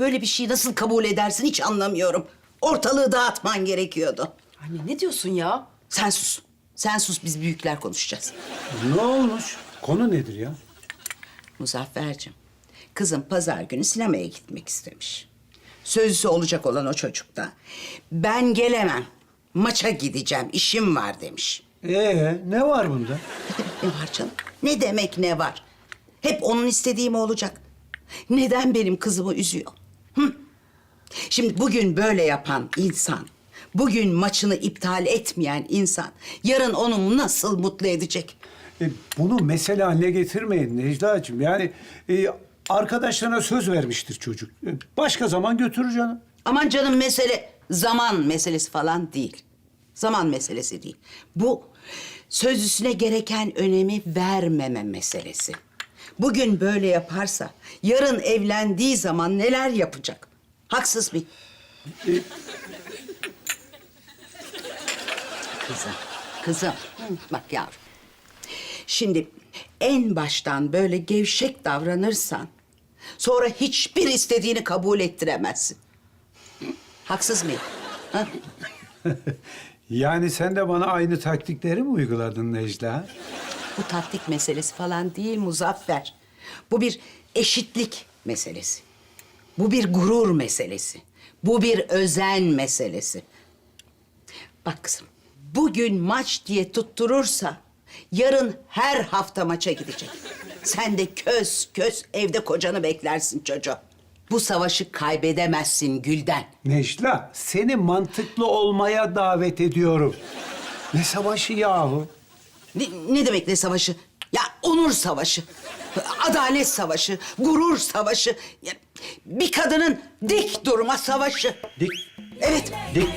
böyle bir şeyi nasıl kabul edersin hiç anlamıyorum. Ortalığı dağıtman gerekiyordu. Anne ne diyorsun ya? Sen sus. Sen sus biz büyükler konuşacağız. Ne olmuş? Konu nedir ya? Muzaffer'cim, kızım pazar günü sinemaya gitmek istemiş. Sözlüsü olacak olan o çocuk da ben gelemem, maça gideceğim, işim var demiş. Ee, ne var bunda? Ne var canım? Ne demek ne var? Hep onun istediği mi olacak? Neden benim kızımı üzüyor? Şimdi bugün böyle yapan insan, bugün maçını iptal etmeyen insan, yarın onu nasıl mutlu edecek? E, bunu mesele haline getirmeyin Necla'cığım. Yani e, arkadaşlarına söz vermiştir çocuk. E, başka zaman götürür canım. Aman canım mesele zaman meselesi falan değil. Zaman meselesi değil. Bu sözlüsüne gereken önemi vermeme meselesi. Bugün böyle yaparsa yarın evlendiği zaman neler yapacak? Haksız mı? Kızım, kızım. Hı, Bak yavrum. Şimdi en baştan böyle gevşek davranırsan... ...sonra hiçbir istediğini kabul ettiremezsin. Haksız mıyım? Ha? Yani sen de bana aynı taktikleri mi uyguladın Necla? Bu taktik meselesi falan değil Muzaffer. Bu bir eşitlik meselesi. Bu bir gurur meselesi. Bu bir özen meselesi. Bak kızım, bugün maç diye tutturursa yarın her hafta maça gidecek. Sen de köz köz evde kocanı beklersin çocuğu. Bu savaşı kaybedemezsin Gülden. Necla, seni mantıklı olmaya davet ediyorum. Ne savaşı yahu? Ne, ne demek ne savaşı? Ya onur savaşı, adalet savaşı, gurur savaşı. Ya, bir kadının dik durma savaşı. Dik, Evet, dik.